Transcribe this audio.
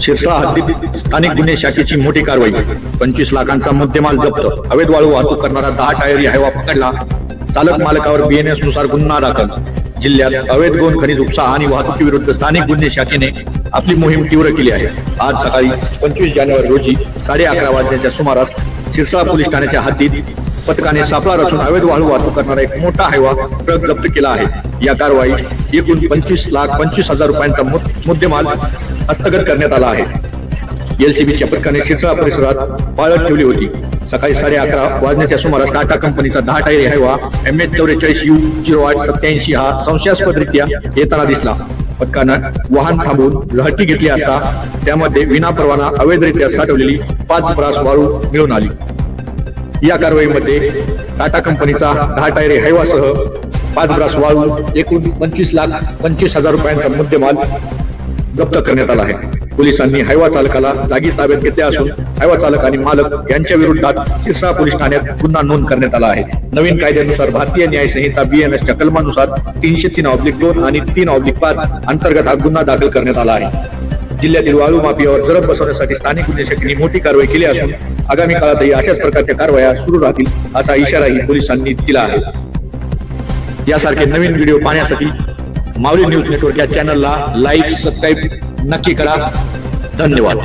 शिरसा हद्दीत स्थानिक गुन्हे शाखेची मोठी कारवाई. पंचवीस लाखांचा मुद्देमाल जप्त. अवैध वाळू वाहतूक करणारा दहा टायरी हायवा पकडला. चालक मालकावर बीएनएसनुसार गुन्हा दाखल. जिल्ह्यात अवैध गोंद खनिज उपसा आणि वाहतुकीविरुद्ध स्थानिक गुन्हे शाखेने आपली मोहीम तीव्र केली आहे. आज सकाळी पंचवीस जानेवारी रोजी साडे अकरा वाजण्याच्या सुमारास सिरसा पोलीस ठाण्याच्या हद्दीत पथकाने सापळा रचून अवैध वाळू वाहतूक करणारा एक मोठा हायवा ट्रक जप्त केला आहे. या कारवाईत एकूण पंचवीस लाख पंचवीस हजार रुपयांचा मुद्देमाल हस्तगत करण्यात आला आहे. एलसीबीच्या पथकाने शिरसाळा परिसरात पाळत ठेवली होती. सकाळी साडे अकरा वाजण्याच्या सुमारास टाटा कंपनीचा दहा टायरी हायवा एम एच चौवेचाळीस यू झिरो आठ सत्याऐंशी हा संशयास्पदरित्या येताना दिसला. पथकानं वाहन थांबवून झळकी घेतली असता त्यामध्ये विनापरवाना अवैधरित्या साठवलेली पाच ब्रास वाळू मिळून आली. या कारवाईमध्ये टाटा कंपनीचा दहा टायरे हैवासह पाच ब्रास वाळू एकूण पंचवीस लाख पंचवीस हजार रुपयांचा मुद्देमाल जप्त करण्यात आला आहे. पोलिसांनी हायवा चालकाला जागीच ताब्यात घेतले असून हायवा चालक आणि मालक यांच्या विरोधात सिरसा पोलीस ठाण्यात गुन्हा नोंद करण्यात आला आहे. नवीन कायद्यानुसार भारतीय न्याय संहिता बीएनएसच्या कलमानुसार तीनशे तीन ऑब्लिक दोन आणि तीन ऑब्लिक पाच अंतर्गत हा गुन्हा दाखल करण्यात आला आहे. जिल्ह्यातील वाळू माफियावर जरब बसवण्यासाठी स्थानिक गुन्हे मोठी कारवाई केली असून आगामी काळातही अशाच प्रकारच्या कारवाया सुरू राहतील असा इशाराही पोलिसांनी दिला आहे. यासारखे नवीन व्हिडिओ पाहण्यासाठी माऊली न्यूज नेटवर्क या चॅनलला लाईक सबस्क्राईब नक्की करा. धन्यवाद.